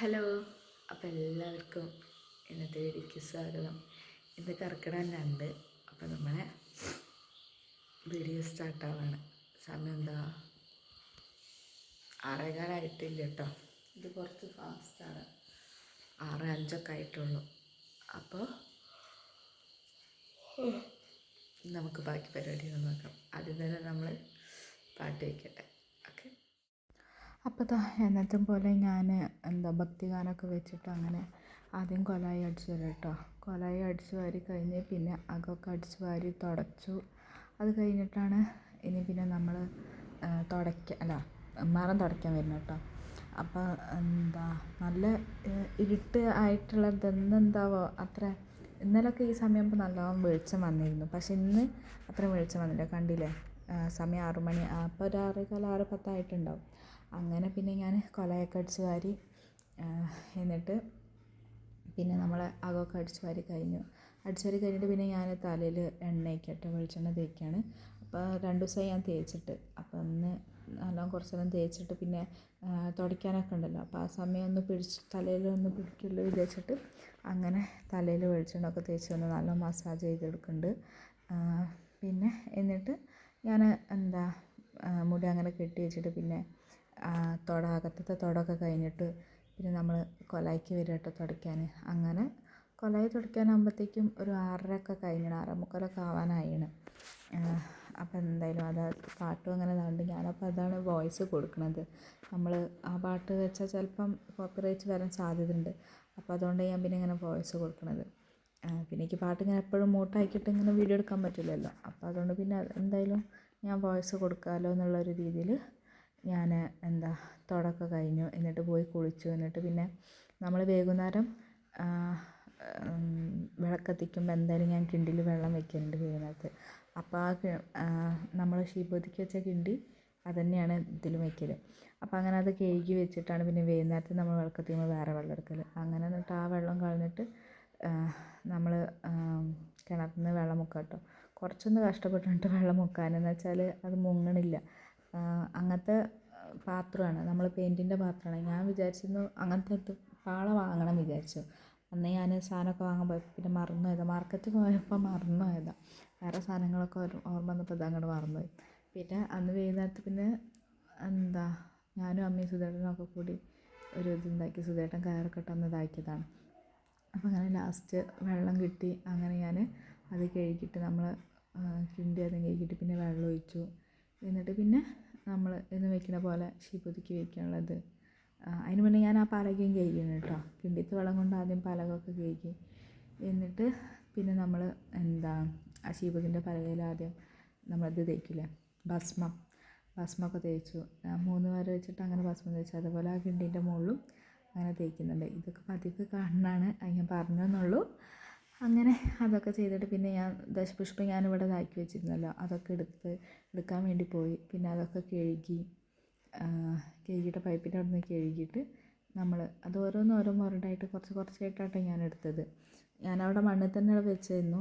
Hello. അപ്പോൾ എല്ലാവർക്കും ഇന്നത്തെ വീഡിയോയ്ക്ക് സ്വാഗതം. ഇന്ന് കർക്കിടം രണ്ട് അപ്പോൾ നമ്മളെ വീഡിയോ സ്റ്റാർട്ടാവാണ് സമയം എന്താ? ആറേകാലായിട്ടില്ല കേട്ടോ ഇത് കുറച്ച് ഫാസ്റ്റാണ് ആറ് അഞ്ചൊക്കെ ആയിട്ടുള്ളൂ. അപ്പോൾ നമുക്ക് ബാക്കി പരിപാടികൾ നോക്കാം. ആദ്യം തന്നെ നമ്മൾ പാട്ട് വയ്ക്കട്ടെ അപ്പോൾ ദാ എന്നത്തും പോലെ ഞാൻ എന്താ ഭക്തിഗാനമൊക്കെ വെച്ചിട്ട് അങ്ങനെ ആദ്യം കൊലായി അടിച്ചു വരാം കേട്ടോ കൊലായി അടിച്ചു വാരി കഴിഞ്ഞ് പിന്നെ അകമൊക്കെ അടിച്ചു വാരി തുടച്ചു. അത് കഴിഞ്ഞിട്ടാണ് ഇനി പിന്നെ നമ്മൾ തുടയ്ക്ക അല്ല മരം തുടയ്ക്കാൻ വരുന്നത് കേട്ടോ അപ്പോൾ എന്താ നല്ല ഇരുട്ട് ആയിട്ടുള്ളത് ഇന്നെന്താവോ അത്ര ഇന്നലൊക്കെ ഈ സമയമാകുമ്പോൾ നല്ലോണം വെളിച്ചം വന്നിരുന്നു. പക്ഷെ ഇന്ന് അത്ര വെളിച്ചം വന്നില്ല. കണ്ടില്ലേ? സമയം ആറു മണി അപ്പോൾ ഒരു ആറേകാൽ ആറ് പത്തായിട്ടുണ്ടാവും. അങ്ങനെ പിന്നെ ഞാൻ കൊലയൊക്കെ അടിച്ച് വാരി എന്നിട്ട് പിന്നെ നമ്മൾ അകമൊക്കെ അടിച്ച് വാരി കഴിഞ്ഞു. അടിച്ച് വാരി കഴിഞ്ഞിട്ട് പിന്നെ ഞാൻ തലയിൽ എണ്ണയ്ക്കട്ടെ വെളിച്ചെണ്ണ തേക്കുകയാണ് അപ്പോൾ രണ്ട് ദിവസമായി ഞാൻ തേച്ചിട്ട്. അപ്പോൾ ഒന്ന് നല്ലോണം കുറച്ച് നേരം തേച്ചിട്ട് പിന്നെ തുടയ്ക്കാനൊക്കെ ഉണ്ടല്ലോ. അപ്പോൾ ആ സമയം ഒന്ന് പിടിച്ച് തലയിൽ ഒന്ന് പിടിക്കുള്ളൂ വിചാരിച്ചിട്ട് അങ്ങനെ തലയിൽ വെളിച്ചെണ്ണ ഒക്കെ തേച്ച് ഒന്ന് നല്ല മസാജ് ചെയ്തെടുക്കുന്നുണ്ട് പിന്നെ എന്നിട്ട് ഞാൻ എന്താ മുടി അങ്ങനെ കെട്ടി വെച്ചിട്ട് പിന്നെ തുട അകത്തത്തെ തുടയൊക്കെ കഴിഞ്ഞിട്ട് പിന്നെ നമ്മൾ കൊലായിക്ക് വരും കേട്ടോ തുടയ്ക്കാൻ അങ്ങനെ കൊലായി തുടയ്ക്കാനാകുമ്പോഴത്തേക്കും ഒരു ആറരയൊക്കെ കഴിഞ്ഞു ആറേ മുക്കാലൊക്കെ ആവാനായിണ് അപ്പം എന്തായാലും അത് പാട്ടും അങ്ങനെ ഇതാണ്ട് ഞാനപ്പോൾ അതാണ് വോയിസ് കൊടുക്കുന്നത് നമ്മൾ ആ പാട്ട് വെച്ചാൽ ചിലപ്പം കോപ്പിറൈറ്റ് വരാൻ സാധ്യതയുണ്ട്. അപ്പോൾ അതുകൊണ്ട് ഞാൻ പിന്നെ ഇങ്ങനെ വോയിസ് കൊടുക്കുന്നത് പിന്നെ എനിക്ക് പാട്ട് ഇങ്ങനെ എപ്പോഴും മൂട്ടാക്കിയിട്ട് ഇങ്ങനെ വീഡിയോ എടുക്കാൻ പറ്റില്ലല്ലോ. അപ്പോൾ അതുകൊണ്ട് പിന്നെ എന്തായാലും ഞാൻ വോയിസ് കൊടുക്കാമല്ലോ എന്നുള്ളൊരു രീതിയിൽ ഞാൻ എന്താ തുടക്കം കഴിഞ്ഞു. എന്നിട്ട് പോയി കുളിച്ചു. എന്നിട്ട് പിന്നെ നമ്മൾ വൈകുന്നേരം വിളക്കത്തിക്കുമ്പോൾ എന്തായാലും ഞാൻ കിണ്ടിയിൽ വെള്ളം വെക്കുന്നുണ്ട് വൈകുന്നേരത്ത്. അപ്പോൾ ആ നമ്മൾ ഷീബോധിക്ക് വെച്ച കിണ്ടി അതുതന്നെയാണ് ഇതിലും വെക്കൽ അപ്പോൾ അങ്ങനെ അത് കഴുകി വെച്ചിട്ടാണ് പിന്നെ വൈകുന്നേരത്ത് നമ്മൾ വിളക്കത്തിക്കുമ്പോൾ വേറെ വെള്ളം എടുക്കൽ അങ്ങനെ എന്നിട്ട് ആ വെള്ളം കളഞ്ഞിട്ട് നമ്മൾ കിണറിൽ നിന്ന് വെള്ളം മുക്കാം കേട്ടോ കുറച്ചൊന്ന് കഷ്ടപ്പെട്ടിട്ട് വെള്ളം മുക്കാനെന്ന് വെച്ചാൽ അത് മുങ്ങണില്ല. അങ്ങനത്തെ പാത്രമാണ് നമ്മൾ പെയിന്റിന്റെ പാത്രമാണ്. ഞാൻ വിചാരിച്ചിരുന്നു അങ്ങനത്തെ പാള വാങ്ങണം വിചാരിച്ചു. അന്ന് ഞാൻ സാധനമൊക്കെ വാങ്ങാൻ പോയപ്പോൾ പിന്നെ മറന്നു പോയതാ മാർക്കറ്റിൽ പോയപ്പോൾ മറന്നു പോയതാ വേറെ സാധനങ്ങളൊക്കെ ഓർമ്മ വന്നപ്പോൾ ഇത് അങ്ങോട്ട് മറന്നുപോയി. പിന്നെ അന്ന് വൈകുന്നേരത്ത് പിന്നെ എന്താ ഞാനും അമ്മയും സുധേട്ടനൊക്കെ കൂടി ഒരു ഇതുണ്ടാക്കി സുധേട്ടൻ കയറൊക്കെ ഇട്ട് അന്ന് ഇതാക്കിയതാണ്. അപ്പോൾ അങ്ങനെ ലാസ്റ്റ് വെള്ളം കിട്ടി. അങ്ങനെ ഞാൻ അത് കഴുകിയിട്ട് നമ്മൾ കിണ്ടി അതും കഴുകിയിട്ട് പിന്നെ വെള്ളം ഒഴിച്ചു. എന്നിട്ട് പിന്നെ നമ്മൾ എന്ന് വെക്കുന്ന പോലെ ശീപൊതുക്കി വയ്ക്കാനുള്ളത് അതിന് മുന്നേ ഞാൻ ആ പാലകയും കഴുകിയാണ് കേട്ടോ. കിണ്ടിത്ത് വെള്ളം കൊണ്ട് ആദ്യം പാലകമൊക്കെ കഴുകി എന്നിട്ട് പിന്നെ നമ്മൾ എന്താ ആ ശീപത്തിന്റെ പലകയിൽ ആദ്യം നമ്മളത് തേക്കില്ലേ ഭസ്മം. ഭസ്മമൊക്കെ തേച്ചു. മൂന്ന് വരെ വെച്ചിട്ട് അങ്ങനെ ഭസ്മം തേച്ചു. അതുപോലെ ആ കിണ്ടിന്റെ മുകളിലും അങ്ങനെ തേക്കുന്നുണ്ട്. ഇതൊക്കെ പതിവ് കാണാനാണ് ഞാൻ പറഞ്ഞെന്നുള്ളൂ. അങ്ങനെ അതൊക്കെ ചെയ്തിട്ട് പിന്നെ ഞാൻ ദശപുഷ്പം ഞാനിവിടെ ഇതാക്കി വെച്ചിരുന്നല്ലോ. അതൊക്കെ എടുത്ത് എടുക്കാൻ വേണ്ടി പോയി. പിന്നെ അതൊക്കെ കഴുകി കഴുകിയിട്ട് പൈപ്പിന്റെ അവിടെ നിന്ന് കഴുകിയിട്ട് നമ്മൾ അത് ഓരോന്ന് ഓരോ മുരടായിട്ട് കുറച്ച് കുറച്ചായിട്ടാണ് ഞാൻ എടുത്തത്. ഞാനവിടെ മണ്ണിൽ തന്നെ വെച്ചിരുന്നു.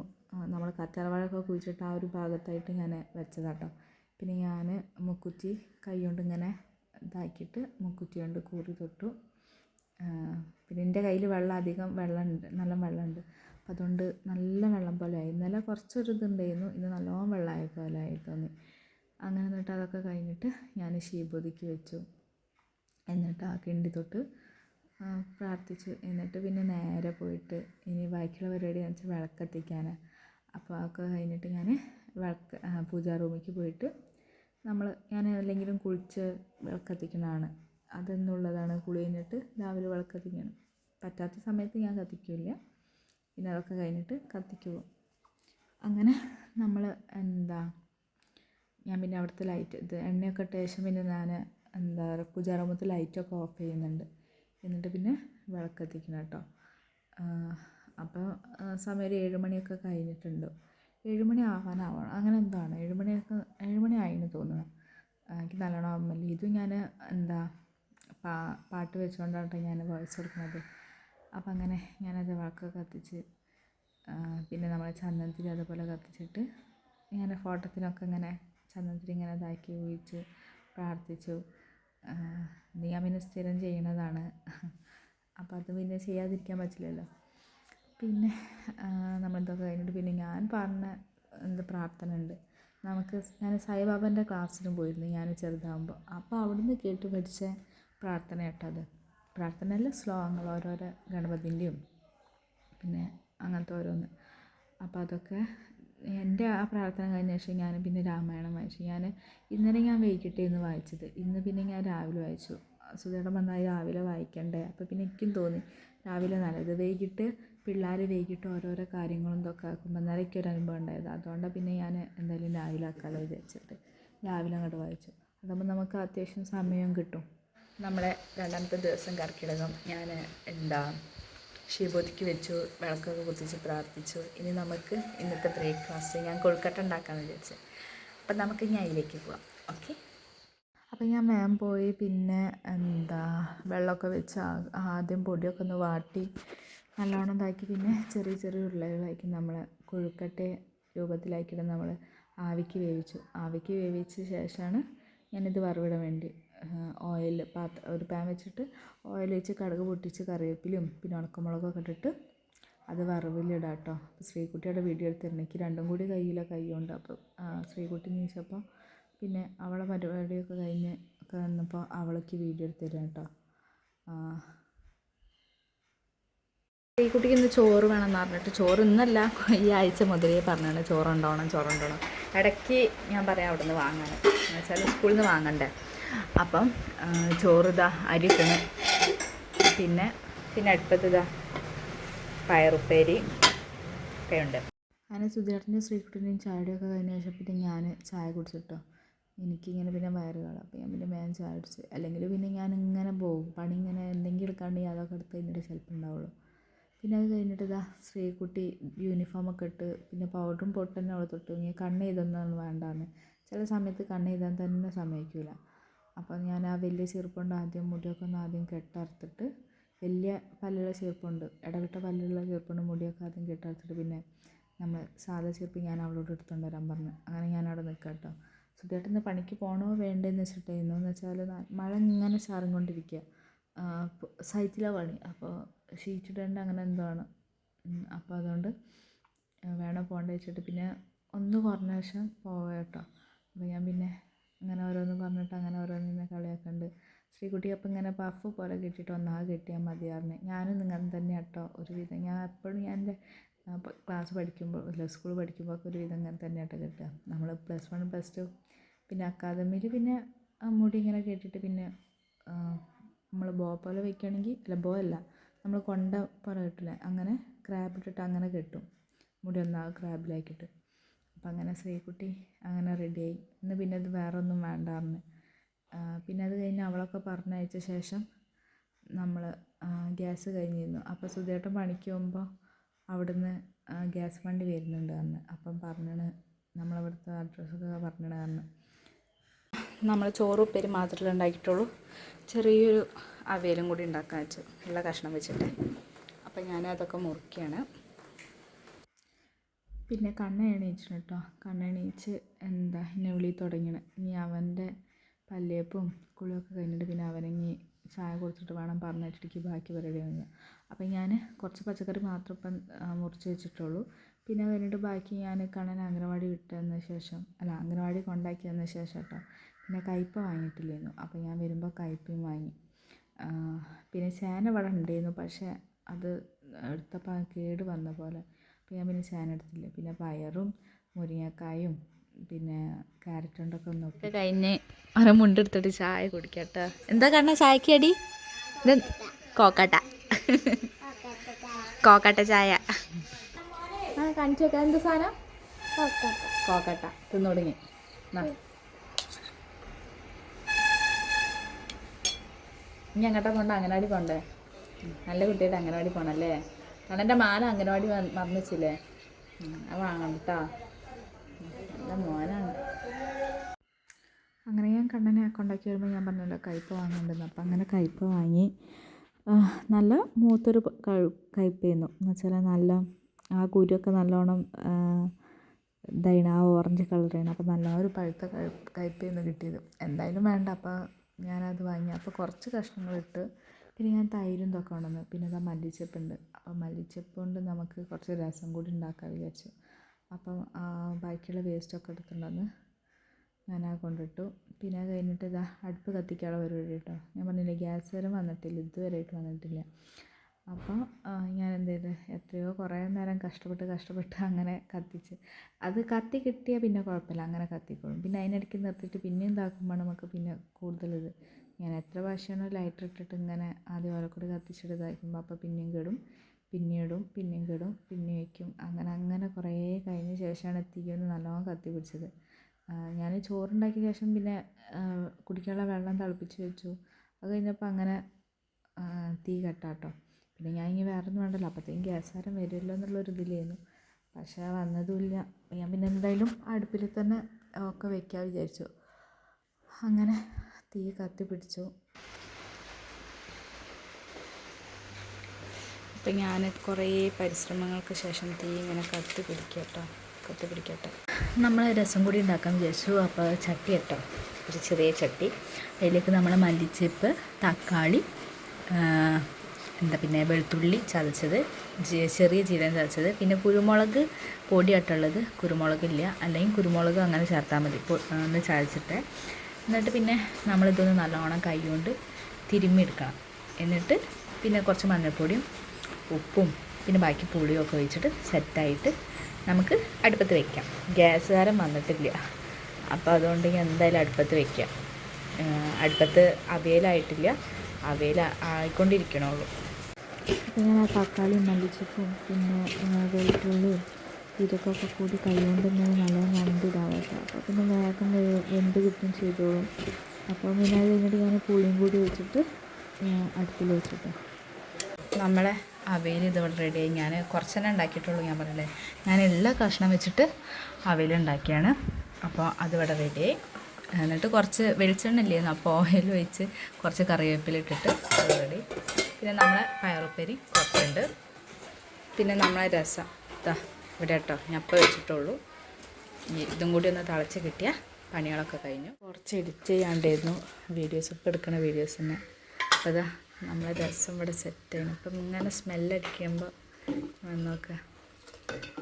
നമ്മൾ കറ്റാർവാഴൊക്കെ കുഴിച്ചിട്ട് ആ ഒരു ഭാഗത്തായിട്ട് ഞാൻ വെച്ചതാട്ടോ. പിന്നെ ഞാൻ മുക്കുറ്റി കൈ കൊണ്ട് ഇങ്ങനെ ഇതാക്കിയിട്ട് മുക്കുറ്റി കൊണ്ട് കൂറി തൊട്ടു. പിന്നെ എന്റെ കയ്യിൽ വെള്ളം അധികം വെള്ളമുണ്ട് നല്ല വെള്ളമുണ്ട്. അപ്പം അതുകൊണ്ട് നല്ല വെള്ളം പോലെ ആയി. ഇന്നലെ കുറച്ചൊരു ഇതുണ്ടായിരുന്നു ഇന്ന് നല്ലോണം വെള്ളമായ പോലെ ആയി തോന്നി അങ്ങനെ എന്നിട്ട് അതൊക്കെ കഴിഞ്ഞിട്ട് ഞാൻ ശീബോധിക്ക് വെച്ചു. എന്നിട്ട് ആ കിണ്ടി തൊട്ട് പ്രാർത്ഥിച്ചു. എന്നിട്ട് പിന്നെ നേരെ പോയിട്ട് ഇനി ബാക്കിയുള്ള പരിപാടി എന്ന് വെച്ചാൽ വിളക്കെത്തിക്കാൻ അപ്പോൾ അതൊക്കെ കഴിഞ്ഞിട്ട് ഞാൻ വിളക്ക് പൂജാ റൂമിലേക്ക് പോയിട്ട് നമ്മൾ ഞാൻ അല്ലെങ്കിലും കുളിച്ച് വിളക്കത്തിക്കണതാണ്. അതെന്നുള്ളതാണ് കുളി കഴിഞ്ഞിട്ട് രാവിലെ വിളക്കത്തിക്കണം. പറ്റാത്ത സമയത്ത് ഞാൻ കത്തിക്കില്ല. പിന്നെ അതൊക്കെ കഴിഞ്ഞിട്ട് കത്തിക്ക് പോകും അങ്ങനെ നമ്മൾ എന്താ ഞാൻ പിന്നെ അവിടുത്തെ ലൈറ്റ് ഇത് എണ്ണയൊക്കെ ഇട്ട ശേഷം പിന്നെ ഞാൻ എന്താ പറയുക പൂജാറൂമത്തെ ലൈറ്റൊക്കെ ഓഫ് ചെയ്യുന്നുണ്ട്. എന്നിട്ട് പിന്നെ വിളക്കത്തിക്കണം കേട്ടോ. അപ്പോൾ സമയം ഒരു ഏഴുമണിയൊക്കെ കഴിഞ്ഞിട്ടുണ്ട്. ഏഴുമണി ആവാനാവണം. അങ്ങനെ എന്താണ്? ഏഴുമണിയൊക്കെ ഏഴുമണി ആയിന്ന് തോന്നുന്നു. എനിക്ക് നല്ലോണം ഓർമ്മയില്ല. ഇതും ഞാൻ എന്താ പാ പാട്ട് വെച്ചുകൊണ്ടാണ് ഞാൻ വോയിസ് കൊടുക്കുന്നത്. അപ്പം അങ്ങനെ ഞാനത് വിളക്കൊക്കെ കത്തിച്ച് പിന്നെ നമ്മൾ ചന്ദനത്തിരി അതുപോലെ കത്തിച്ചിട്ട് ഇങ്ങനെ ഫോട്ടത്തിനൊക്കെ ഇങ്ങനെ ചന്ദനത്തിരി ഇങ്ങനെ ഇതാക്കി ഒഴിച്ച് പ്രാർത്ഥിച്ചു. നീ ഇത് ഞാൻ പിന്നെ സ്ഥിരം ചെയ്യണതാണ്. അപ്പോൾ അത് പിന്നെ ചെയ്യാതിരിക്കാൻ പറ്റില്ലല്ലോ. പിന്നെ നമ്മളെന്തൊക്കെ കഴിഞ്ഞിട്ട് പിന്നെ ഞാൻ പറഞ്ഞ എന്ത് പ്രാർത്ഥന ഉണ്ട്. നമുക്ക് ഞാൻ സായിബാബന്റെ ക്ലാസ്സിനും പോയിരുന്നു ഞാൻ ചെറുതാകുമ്പോൾ അപ്പോൾ അവിടുന്ന് കേട്ട് പഠിച്ച പ്രാർത്ഥന കേട്ടോ അത്. പ്രാർത്ഥനയല്ല ശ്ലോകങ്ങൾ ഓരോരോ ഗണപതിന്റെയും പിന്നെ അങ്ങനത്തെ ഓരോന്ന്. അപ്പോൾ അതൊക്കെ എന്റെ ആ പ്രാർത്ഥന കഴിഞ്ഞ ശേഷം ഞാൻ പിന്നെ രാമായണം വായിച്ചു. ഞാൻ ഇന്നലെ ഞാൻ വൈകിട്ടേന്ന് വായിച്ചത്. ഇന്ന് പിന്നെ ഞാൻ രാവിലെ വായിച്ചു. സുധേടം വന്നാൽ രാവിലെ വായിക്കണ്ടേ? അപ്പോൾ പിന്നെ എനിക്കും തോന്നി രാവിലെ നല്ലത്. വൈകിട്ട് പിള്ളേർ വൈകിട്ട് ഓരോരോ കാര്യങ്ങളും ഇതൊക്കെ ആക്കുമ്പോൾ അന്നേരം എനിക്ക് ഒരു അനുഭവം ഉണ്ടായത് അതുകൊണ്ടാണ് പിന്നെ ഞാൻ എന്തായാലും രാവിലെ ആക്കാമല്ലോ വിചാരിച്ചിട്ട് രാവിലെ അങ്ങോട്ട് വായിച്ചു. അതാകുമ്പോൾ നമുക്ക് അത്യാവശ്യം സമയം കിട്ടും. നമ്മളെ രണ്ടാമത്തെ ദിവസം കർക്കിടകം ഞാൻ എന്താ ശിവബോധിക്ക് വെച്ചു വിളക്കൊക്കെ കുത്തിച്ച് പ്രാർത്ഥിച്ചു. ഇനി നമുക്ക് ഇന്നത്തെ ബ്രേക്ക്ഫാസ്റ്റ് ഞാൻ കൊഴുക്കട്ട ഉണ്ടാക്കാമെന്ന് വിചാരിച്ചു. അപ്പം നമുക്ക് ഇനി അതിലേക്ക് പോവാം. ഓക്കെ അപ്പം ഞാൻ മാം പോയി പിന്നെ എന്താ വെള്ളമൊക്കെ വെച്ച് ആദ്യം പൊടിയൊക്കെ ഒന്ന് വാട്ടി നല്ലോണം ഇതാക്കി പിന്നെ ചെറിയ ചെറിയ ഉരുളകളാക്കി നമ്മൾ കൊഴുക്കട്ട രൂപത്തിലാക്കിയിട്ട് നമ്മൾ ആവിക്ക് വേവിച്ചു. ആവിക്ക് വേവിച്ച ശേഷമാണ് ഞാനിത് വറവിടാൻ വേണ്ടി ഓയിൽ പാത്ര ഒരു പാൻ വെച്ചിട്ട് ഓയിൽ വെച്ച് കടുക് പൊട്ടിച്ച് കറിവേപ്പിലും പിന്നെ ഉണക്കമുളകൊക്കെ ഇട്ടിട്ട് അത് വറവിലിടാം കേട്ടോ. അപ്പോൾ ശ്രീകുട്ടിയുടെ വീഡിയോ എടുത്തിരുന്നു എനിക്ക് രണ്ടും കൂടി കയ്യിലെ കൈയുണ്ട് അപ്പോൾ ശ്രീകുട്ടി നീച്ചപ്പോൾ പിന്നെ അവളെ പരിപാടിയൊക്കെ കഴിഞ്ഞ് ഒക്കെ വന്നപ്പോൾ അവൾക്ക് വീഡിയോ എടുത്തിരുന്നു കേട്ടോ. ശ്രീകുട്ടിക്ക് ഇന്ന് ചോറ് വേണമെന്ന് പറഞ്ഞിട്ട് ചോറ് ഇന്നല്ല ഈ ആഴ്ച മുതലേ പറഞ്ഞാണ് ചോറുണ്ടോണം ചോറുണ്ടോണം ഇടയ്ക്ക് ഞാൻ പറയാം അവിടെ നിന്ന് വാങ്ങാൻ. എന്ന് വെച്ചാൽ സ്കൂളിൽ നിന്ന് വാങ്ങണ്ടേ. അപ്പം ചോറിതാ തിണ് പിന്നെ പിന്നെ അടുപ്പത്ത് ഇതാ പയറുപ്പേരി ഒക്കെ ഉണ്ട്. അങ്ങനെ സുധേട്ടന്റെയും ശ്രീകുട്ടന്റെയും ചായയുടെയൊക്കെ കഴിഞ്ഞ ശേഷം പിന്നെ ഞാൻ ചായ കുടിച്ചിട്ടോ. എനിക്കിങ്ങനെ പിന്നെ വയറ് കാണാം അപ്പോൾ ഞാൻ പിന്നെ വേഗം ചായ കുടിച്ച്. അല്ലെങ്കിൽ പിന്നെ ഞാൻ ഇങ്ങനെ പോകും. പണി ഇങ്ങനെ എന്തെങ്കിലും എടുക്കാണ്ടെങ്കിൽ അതൊക്കെ എടുത്ത് കഴിഞ്ഞിട്ട് ചിലപ്പോൾ ഉണ്ടാവുള്ളൂ. പിന്നെ അത് കഴിഞ്ഞിട്ട് ഇതാ ശ്രീകുട്ടി യൂണിഫോമൊക്കെ ഇട്ട് പിന്നെ പൗഡറും പൊട്ടന്നെ അവൾ തൊട്ട് ഇങ്ങനെ കണ്ണ് ചെയ്തൊന്നും വേണ്ടാന്ന്. ചില സമയത്ത് കണ്ണ് ചെയ്താൽ തന്നെ സമ്മതിക്കില്ല അപ്പോൾ ഞാൻ ആ വലിയ ചെറുപ്പുണ്ട് ആദ്യം മുടിയൊക്കെ ഒന്ന് ആദ്യം കെട്ടറുത്തിട്ട് വലിയ പല്ലുള്ള ചെറുപ്പുണ്ട് ഇടവിട്ട പല്ലുള്ള ചെറുപ്പുണ്ട് മുടിയൊക്കെ ആദ്യം കെട്ടറുത്തിട്ട് പിന്നെ നമ്മൾ സാധാ ചെറുപ്പ് ഞാൻ അവളോട് എടുത്തുകൊണ്ട് വരാൻ പറഞ്ഞു. അങ്ങനെ ഞാൻ അവിടെ നിൽക്കാം കേട്ടോ ഇന്ന് പണിക്ക് പോകണോ വേണ്ടേന്ന് വെച്ചിട്ടായിരുന്നു എന്ന് വെച്ചാൽ മഴ ഇങ്ങനെ ചാറിക്കൊണ്ടിരിക്കുക സൈറ്റിലെ പണി. അപ്പോൾ ഷീറ്റ് ഇടേണ്ട അങ്ങനെ എന്തോ ആണ് അപ്പോൾ അതുകൊണ്ട് വേണം പോകേണ്ട വെച്ചിട്ട് പിന്നെ ഒന്ന് കുറഞ്ഞ ശേഷം പോവാം കേട്ടോ അപ്പോൾ ഞാൻ പിന്നെ അങ്ങനെ ഓരോന്ന് പറഞ്ഞിട്ട് അങ്ങനെ ഓരോന്ന് എന്നെ കളിയാക്കുന്നുണ്ട് ശ്രീകുട്ടി അപ്പം ഇങ്ങനെ പഫ് പോലെ കെട്ടിയിട്ട് ഒന്നാകെ കെട്ടിയാൽ മതിയായിരുന്നു ഞാനും നിങ്ങൾ തന്നെ കേട്ടോ ഒരുവിധം ഞാൻ എപ്പോഴും ഞാൻ എന്റെ ക്ലാസ് പഠിക്കുമ്പോൾ അല്ല സ്കൂൾ പഠിക്കുമ്പോൾ ഒക്കെ ഒരുവിധം ഇങ്ങനെ തന്നെ കേട്ടോ കെട്ടുക. നമ്മൾ പ്ലസ് വൺ പ്ലസ് ടു പിന്നെ അക്കാദമിയിൽ പിന്നെ മുടി ഇങ്ങനെ കെട്ടിയിട്ട് പിന്നെ നമ്മൾ ബോ പോലെ വയ്ക്കുകയാണെങ്കിൽ അല്ല ബോ അല്ല നമ്മൾ കൊണ്ട പോലെ കെട്ടില്ല അങ്ങനെ ക്രാബിട്ടിട്ട് അങ്ങനെ കെട്ടും. മുടി ഒന്നാകെ ക്രാബിലാക്കിയിട്ട് അപ്പം അങ്ങനെ ശ്രീകുട്ടി അങ്ങനെ റെഡിയായി. ഇന്ന് പിന്നെ അത് വേറെ ഒന്നും വേണ്ട പിന്നെ അത് കഴിഞ്ഞ് അവളൊക്കെ പറഞ്ഞയച്ച ശേഷം നമ്മൾ ഗ്യാസ് കഴിഞ്ഞിരുന്നു. അപ്പോൾ സുധേട്ടൻ പണിക്ക് പോകുമ്പോൾ അവിടുന്ന് ഗ്യാസ് വണ്ടി വരുന്നുണ്ട് അന്ന്. അപ്പം പറഞ്ഞാണ് നമ്മളവിടുത്തെ അഡ്രസ്സൊക്കെ പറഞ്ഞാണ് അന്ന്. നമ്മൾ ചോറ് ഉപ്പേരി മാത്രമേ ഉണ്ടാക്കിയിട്ടുള്ളൂ. ചെറിയൊരു അവയലും കൂടി ഉണ്ടാക്കാൻ വെച്ചു ഉള്ള കഷ്ണം വെച്ചിട്ട്. അപ്പം ഞാൻ അതൊക്കെ മുറിക്കുകയാണ് പിന്നെ കണ്ണ എണീച്ചിന് കേട്ടോ കണ്ണ എണീച്ച് എന്താ എന്നെ വിളി തുടങ്ങിയത് ഇനി അവന്റെ പല്ലേപ്പും കുളിയൊക്കെ കഴിഞ്ഞിട്ട് പിന്നെ അവനിങ്ങി ചായ കൊടുത്തിട്ട് വേണം പറഞ്ഞിട്ടിക്ക് ബാക്കി പരിപാടി കഴിഞ്ഞു. അപ്പം ഞാൻ കുറച്ച് പച്ചക്കറി മാത്രം ഇപ്പം മുറിച്ച് വെച്ചിട്ടുള്ളൂ. പിന്നെ കഴിഞ്ഞിട്ട് ബാക്കി ഞാൻ കണ്ണൻ അംഗനവാടി വിട്ടതിന് ശേഷം അല്ല അംഗനവാടി കൊണ്ടാക്കിയതിന് ശേഷം കേട്ടോ പിന്നെ കയ്പ വാങ്ങിയിട്ടില്ലായിരുന്നു അപ്പം ഞാൻ വരുമ്പോൾ കയ്പയും വാങ്ങി. പിന്നെ ചേന ഇവിടെ ഉണ്ടായിരുന്നു പക്ഷേ അത് എടുത്തപ്പോൾ കേട് വന്ന പോലെ. അപ്പോൾ ഞാൻ പിന്നെ ചായ എടുത്തില്ല പിന്നെ പയറും മുരിങ്ങക്കായും പിന്നെ ക്യാരറ്റ് കൊണ്ടൊക്കെ ഒന്ന് കഴിഞ്ഞ് അവരെ മുണ്ടെടുത്തിട്ട് ചായ കുടിക്കട്ടെ. എന്താ കണ്ണ ചായക്ക് അടി? കോക്കട്ട. കോക്കട്ട ചായ. ആ കാണിച്ചു വെക്കാം. എന്ത് സാധനം? കോക്കട്ട. തിന്നു തുടങ്ങി. ഇനി അങ്ങോട്ടാ പോണ്ട അംഗനവാടി പോണ്ടേ? നല്ല നല്ല അങ്ങനെ അടി പോണല്ലേ? കാരണം എന്റെ മാന അംഗനവാടി മറന്നിച്ചില്ലേ അത് വാങ്ങണം കേട്ടോ എന്റെ മോനാണ്. അങ്ങനെ ഞാൻ കണ്ണനെ കൊണ്ടാക്കി വരുമ്പോൾ ഞാൻ പറഞ്ഞല്ലോ കയ്പ വാങ്ങുന്നുണ്ടെന്ന് അപ്പം അങ്ങനെ കയ്പ വാങ്ങി. നല്ല മൂത്തൊരു കയ്പയായിരുന്നു എന്ന് വെച്ചാൽ നല്ല ആ കുരുവൊക്കെ നല്ലോണം ആ, ഇതായിണ് ആ ഓറഞ്ച് കളറാണ് അപ്പോൾ നല്ല ഒരു പഴുത്ത കയ്പയായിരുന്നു കിട്ടിയത്. എന്തായാലും വേണ്ട. അപ്പോൾ ഞാനത് വാങ്ങി. അപ്പോൾ കുറച്ച് കഷ്ണങ്ങളിട്ട് പിന്നെ ഞാൻ തൈരും ഇതൊക്കെ ഉണ്ടെന്ന് പിന്നെ ഇതാ മല്ലിച്ചപ്പുണ്ട്. അപ്പം മല്ലിച്ചപ്പ് കൊണ്ട് നമുക്ക് കുറച്ച് രസം കൂടി ഉണ്ടാക്കാൻ വിചാരിച്ചു. അപ്പം ബാക്കിയുള്ള വേസ്റ്റൊക്കെ എടുത്തുകൊണ്ടുവന്ന് ഞാൻ ആ കൊണ്ടിട്ടു. പിന്നെ അത് കഴിഞ്ഞിട്ട് ഇതാ അടുപ്പ് കത്തിക്കാനുള്ള പരിപാടി കേട്ടോ. ഞാൻ പറഞ്ഞില്ലേ ഗ്യാസ് വരെ വന്നിട്ടില്ല ഇതുവരെയായിട്ട് വന്നിട്ടില്ല. അപ്പോൾ ഞാൻ എന്ത് ചെയ്ത് എത്രയോ കുറേ നേരം കഷ്ടപ്പെട്ട് കഷ്ടപ്പെട്ട് അങ്ങനെ കത്തിച്ച്. അത് കത്തി കിട്ടിയാൽ പിന്നെ കുഴപ്പമില്ല അങ്ങനെ കത്തിക്കോളും. പിന്നെ അതിനിടയ്ക്ക് നിർത്തിയിട്ട് പിന്നെ ഇതാക്കുമ്പോൾ നമുക്ക് പിന്നെ കൂടുതലിത്. ഞാൻ എത്ര പ്രാവശ്യമാണോ ലൈറ്റർ ഇട്ടിട്ട് ഇങ്ങനെ ആദ്യം ഓലക്കൂടി കത്തിച്ചിട്ട് ഇതാക്കുമ്പോൾ അപ്പോൾ പിന്നെയും കേടും. പിന്നെയും ഇടും പിന്നെയും കെടും പിന്നെ വയ്ക്കും. അങ്ങനെ അങ്ങനെ കുറേ കഴിഞ്ഞ ശേഷമാണ് തീയൊന്ന് നല്ലോണം കത്തി പിടിച്ചത് ഞാൻ ചോറുണ്ടാക്കിയ ശേഷം പിന്നെ കുടിക്കാനുള്ള വെള്ളം തിളപ്പിച്ച് വെച്ചു. അത് കഴിഞ്ഞപ്പോൾ അങ്ങനെ തീ കെട്ടാട്ടോ. പിന്നെ ഞാൻ ഇനി വേറെ ഒന്നും വേണ്ടല്ലോ. അപ്പോഴത്തേക്കും ഗ്യാസ് ആരം വരുമല്ലോ എന്നുള്ളൊരു ഇതിലായിരുന്നു. പക്ഷേ വന്നതുമില്ല. ഞാൻ പിന്നെ എന്തായാലും അടുപ്പിൽ തന്നെ ഒക്കെ വെക്കാൻ വിചാരിച്ചു. അങ്ങനെ തീ കത്തി പിടിച്ചു അപ്പം ഞാൻ കുറേ പരിശ്രമങ്ങൾക്ക് ശേഷം തീ ഇങ്ങനെ കത്തി പിടിക്കട്ടോ കത്തി പിടിക്കട്ടെ. നമ്മൾ രസം കൂടി ഉണ്ടാക്കാൻ വിചാരിച്ചു അപ്പോൾ ചട്ടി കേട്ടോ ഒരു ചെറിയ ചട്ടി. അതിലേക്ക് നമ്മൾ മല്ലിച്ചപ്പ് തക്കാളി എന്താ പിന്നെ വെളുത്തുള്ളി ചതച്ചത് ചെറിയ ജീരകം ചതച്ചത്. പിന്നെ കുരുമുളക് പൊടിയായിട്ടുള്ളത് കുരുമുളകില്ല അല്ലെങ്കിൽ കുരുമുളക് അങ്ങനെ ചേർത്താൽ മതി. ഒന്ന് ചതച്ചിട്ട്. എന്നിട്ട് പിന്നെ നമ്മളിതൊന്ന് നല്ലോണം കൈ കൊണ്ട് തിരുമ്മി എടുക്കണം. എന്നിട്ട് പിന്നെ കുറച്ച് മഞ്ഞൾപ്പൊടിയും ഉപ്പും പിന്നെ ബാക്കി പുളിയും ഒക്കെ ഒഴിച്ചിട്ട് സെറ്റായിട്ട് നമുക്ക് അടുപ്പത്ത് വെക്കാം. ഗ്യാസുകാരൻ വന്നിട്ടില്ല. അപ്പോൾ അതുകൊണ്ട് എന്തായാലും അടുപ്പത്ത് വെക്കാം. ഏഹ് അടുപ്പത്ത് അവയിലായിട്ടില്ല. അവയിൽ ആയിക്കൊണ്ടിരിക്കണുള്ളൂ. ഞാൻ ആ തക്കാളിയും മല്ലിച്ചപ്പും പിന്നെ വെളുത്തുള്ളിയും ഇതൊക്കെ കൂടി കൈകൊണ്ട് ഇങ്ങനെ നല്ലോണം വണ്ടിടാം അപ്പോൾ പിന്നെ വേഗം വെന്ത് കിട്ടും ചെയ്തോളും. അപ്പോൾ പിന്നെ അത് കഴിഞ്ഞിട്ട് ഞാൻ പുളിയും കൂടി വെച്ചിട്ട് അടുപ്പിൽ വെച്ചിട്ട്. നമ്മളെ അവയിൽ ഇതിവിടെ റെഡിയായി ഞാൻ കുറച്ചെണ്ണം ഉണ്ടാക്കിയിട്ടുള്ളൂ ഞാൻ പറഞ്ഞില്ലേ? ഞാൻ എല്ലാ കഷ്ണം വെച്ചിട്ട് അവയിൽ ഉണ്ടാക്കിയാണ്. അപ്പോൾ അതിവിടെ റെഡിയായി എന്നിട്ട് കുറച്ച് വെളിച്ചെണ്ണ ഇല്ലായിരുന്നു അപ്പോൾ ഓയിൽ ഒഴിച്ച് കുറച്ച് കറിവേപ്പില ഇട്ടിട്ട് അത് റെഡി പിന്നെ നമ്മളെ പയറുപ്പേരി കുറച്ചുണ്ട് പിന്നെ നമ്മളെ രസം. ഇതാ ഇവിടെ കേട്ടോ ഞാൻ ഇപ്പോൾ വെച്ചിട്ടുള്ളൂ. ഇതും കൂടി ഒന്ന് തിളച്ച് കിട്ടിയാൽ പണികളൊക്കെ കഴിഞ്ഞു. കുറച്ച് എഡിറ്റ് ചെയ്യാണ്ടായിരുന്നു വീഡിയോസ് ഇപ്പോൾ എടുക്കണ വീഡിയോസ് തന്നെ. അപ്പോൾ അതാ നമ്മളെ രസം ഇവിടെ സെറ്റ് ചെയ്യണം അപ്പം ഇങ്ങനെ സ്മെല്ലടിക്കുമ്പോൾ നോക്കുക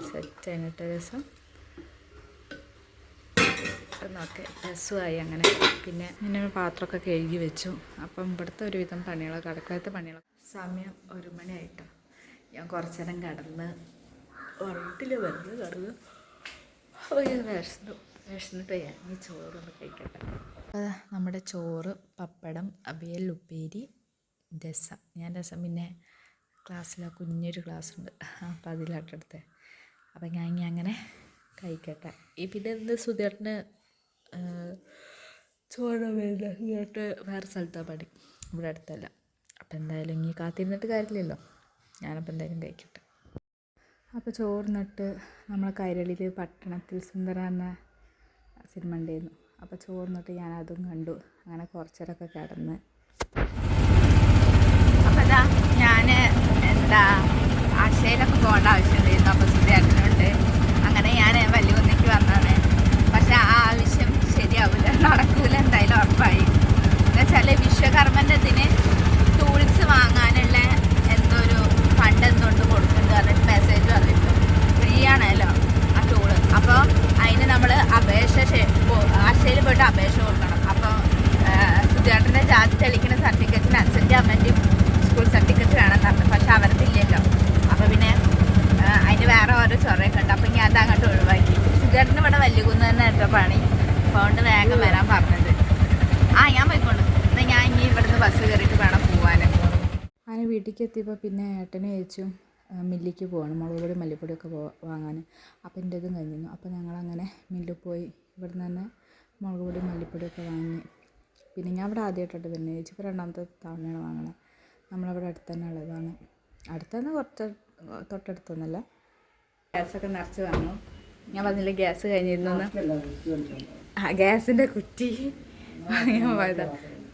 സെറ്റ് കഴിഞ്ഞിട്ട് രസം നോക്കെ. രസമായി അങ്ങനെ. പിന്നെ ഇങ്ങനെ പാത്രമൊക്കെ കഴുകി വെച്ചു. അപ്പം ഇവിടുത്തെ ഒരുവിധം പണികളൊക്കെ അടുക്കളത്തെ പണികളൊക്കെ. സമയം ഒരു മണിയായിട്ടോ ഞാൻ കുറച്ചു നേരം കടന്ന് ഉറട്ടിൽ വെറുതെ കടന്ന് ഒരു വിശന്നു വിശന്നിട്ട് ഞാൻ ചോറൊന്ന് കഴിക്കട്ടെ. നമ്മുടെ ചോറ് പപ്പടം അവിയൽ ഉപ്പേരി രസം. ഞാൻ രസം പിന്നെ ക്ലാസ്സിലെ കുഞ്ഞൊരു ക്ലാസ് ഉണ്ട് അപ്പോൾ അതിലാട്ടെടുത്തത് അപ്പം ഞാൻ ഇനി അങ്ങനെ കഴിക്കട്ടെ. ഈ പിന്നെ എന്ത് സുധേട്ടന് ചോറ് വേണ്ട വേറെ സ്ഥലത്താണ് പണി. ഇവിടെ അടുത്തല്ല. അപ്പം എന്തായാലും ഇനി കാത്തിരുന്നിട്ട് കാര്യമില്ലല്ലോ. ഞാനപ്പോൾ എന്തായാലും കഴിക്കട്ടെ. അപ്പോൾ ചോറിനിട്ട് നമ്മൾ കൈരളിയിൽ പട്ടണത്തിൽ സുന്ദര എന്ന സിനിമ ഉണ്ടായിരുന്നു അപ്പോൾ ചോറിനിട്ട് ഞാനതും കണ്ടു. അങ്ങനെ കുറച്ചേരൊക്കെ കിടന്ന് ഇതാ ഞാൻ എന്താ അക്ഷയയിലൊക്കെ പോകേണ്ട ആവശ്യമുണ്ടായിരുന്നു അപ്പോൾ സുധേട്ടനുണ്ട് അങ്ങനെ ഞാൻ വലിയ ഒന്നിക്ക് വന്നതാണ്. പക്ഷെ ആ ആവശ്യം ശരിയാവില്ല നടക്കൂല എന്തായാലും ഉറപ്പായി എന്നുവെച്ചാൽ വിശ്വകർമ്മന്റെ ഇതിന് ടൂൾസ് വാങ്ങാനുള്ള എന്തോ ഒരു ഫണ്ട് എന്തുകൊണ്ട് കൊടുക്കുന്നുണ്ട് പറഞ്ഞിട്ട് മെസ്സേജ് വന്നിട്ടു ഫ്രീ ആണല്ലോ ആ ടൂൾ അപ്പോൾ അതിന് നമ്മൾ അപേക്ഷ അക്ഷയയിൽ പോയിട്ട് അപേക്ഷ കൊടുക്കണം അപ്പോൾ സുധേട്ടന്റെ ജാതി തെളിക്കുന്ന സർട്ടിഫിക്കറ്റിന് അച്ഛന്റെ അമ്മന്റെയും സ്കൂൾ സർട്ടിഫിക്കറ്റ് വേണം പറഞ്ഞു പക്ഷെ അവരുടെ ഇല്ലല്ലോ അപ്പോൾ പിന്നെ ആ, അതിന് വേറെ ഓരോ ചൊറയൊക്കെ ഉണ്ട് അപ്പോൾ ഞാൻ അത് അങ്ങോട്ട് ഒഴിവാക്കി സുധേട്ടന് ഇവിടെ വല്യകുന്ന് തന്നെ കേട്ടോ പണി അപ്പോൾ അതുകൊണ്ട് വേഗം വരാൻ പറഞ്ഞത് ആ ഞാൻ പോയിക്കോളൂ എന്നാൽ ഞാൻ ഇനി ഇവിടുന്ന് ബസ് കയറിയിട്ട് വേണം പോവാൻ അങ്ങനെ വീട്ടിലേക്ക് എത്തിയപ്പോൾ പിന്നെ ഏട്ടനും ആ, മില്ലിക്ക് പോകണം മുളക് പൊടി മല്ലിപ്പൊടിയൊക്കെ പോ വാങ്ങാൻ അപ്പം എന്റെ ഇതും കഴിഞ്ഞിരുന്നു. അപ്പോൾ ഞങ്ങളങ്ങനെ മില്ലിൽ പോയി. ഇവിടുന്ന് തന്നെ മുളക് പൊടി മല്ലിപ്പൊടിയൊക്കെ വാങ്ങി. പിന്നെ ഞാൻ ഇവിടെ ആദ്യമായിട്ടാണ് വരുന്നത് ചേച്ചി ഇപ്പോൾ രണ്ടാമത്തെ തവണയാണ് വാങ്ങണത് നമ്മളവിടെ അടുത്ത് തന്നെ ഉള്ളതാണ്. അടുത്തുനിന്ന് കുറച്ച് തൊട്ടടുത്തൊന്നുമല്ല ഗ്യാസൊക്കെ നിറച്ച് വന്നു. ഞാൻ പറഞ്ഞില്ല ഗ്യാസ് കഴിഞ്ഞിരുന്നു ആ ഗ്യാസിന്റെ കുറ്റി.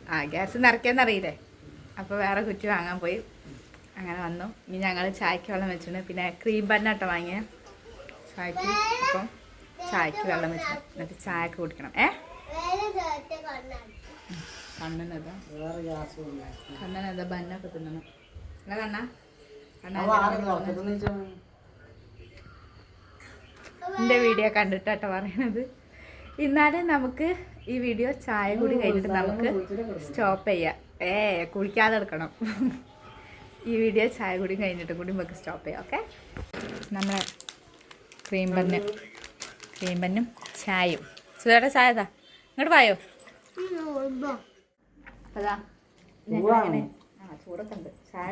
ആ ഗ്യാസ് നിറയ്ക്കാന്നറിയില്ലേ? അപ്പോൾ വേറെ കുറ്റി വാങ്ങാൻ പോയി. അങ്ങനെ വന്നു. ഇനി ഞങ്ങൾ ചായക്ക് വെള്ളം വെച്ചിട്ടുണ്ട്. പിന്നെ ക്രീം ബണ്ണട്ട വാങ്ങിയ. ചായക്ക് അപ്പം ചായക്ക് വെള്ളം വെച്ചു എന്നിട്ട് ചായക്ക് കുടിക്കണം. ഏ? കണ്ണനതാ. കണ്ണനതാ? ബന്നൊക്കെ തിന്നണം. അല്ല കണ്ണ? എന്റെ വീഡിയോ കണ്ടിട്ടാട്ടോ പറയണത്. എന്നാലും നമുക്ക് ഈ വീഡിയോ ചായ കൂടി കഴിഞ്ഞിട്ട് നമുക്ക് സ്റ്റോപ്പ് ചെയ്യാം. ഏ കുളിക്കാതെ എടുക്കണം ഈ വീഡിയോ ചായ കൂടി കഴിഞ്ഞിട്ടും കൂടി നമുക്ക് സ്റ്റോപ്പ് ചെയ്യാം ഓക്കെ? നമ്മളെ ക്രീം ബന്ന് ക്രീം ബന്നും ചായയും. സുധയുടെ ചായ താ ഇങ്ങോട്ട് പായോ അതാ ഞങ്ങൾ ആ ചൂടൊക്കെ ഉണ്ട്. ചായ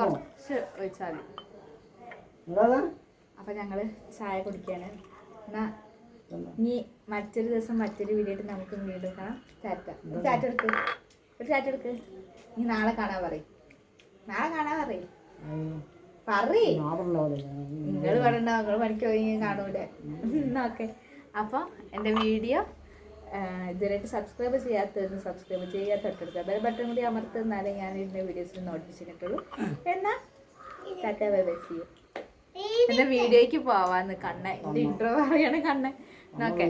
കുറച്ച് ഒഴിച്ചാൽ മതി. അപ്പം ഞങ്ങൾ ചായ കുടിക്കാണ് എന്നാ ഇനി മറ്റൊരു ദിവസം മറ്റൊരു വീഡിയോ നമുക്ക് വീണ്ടും കാണാം. ചാറ്റ ചാറ്റ എടുക്ക്. ഒരു ചാറ്റ എടുക്ക്. നീ നാളെ കാണാൻ പറയും. നാളെ കാണാൻ പറയും. പറയ്. നിങ്ങൾ പറയണ്ട നിങ്ങൾ പണിക്ക് പോയി കാണൂലേ. ഓക്കെ. അപ്പോൾ എന്റെ വീഡിയോ ഇതുവരെയായിട്ട് സബ്സ്ക്രൈബ് ചെയ്യാത്തവരും സബ്സ്ക്രൈബ് ചെയ്യാത്ത തൊട്ടടുത്ത ബെൽ ബട്ടൺ കൂടി അമർത്തുന്നാലേ ഞാൻ ഇതിന്റെ വീഡിയോസിൽ നോട്ടിഫിക്കേഷൻ കിട്ടുള്ളൂ. എന്നാൽ ടാറ്റ ബൈ ബൈ സി എന്നാ വീഡിയോക്ക് പോവാന്ന് കണ്ണ. എന്റെ ഇൻട്രോ പറയണ കണ്ണ. ഓക്കെ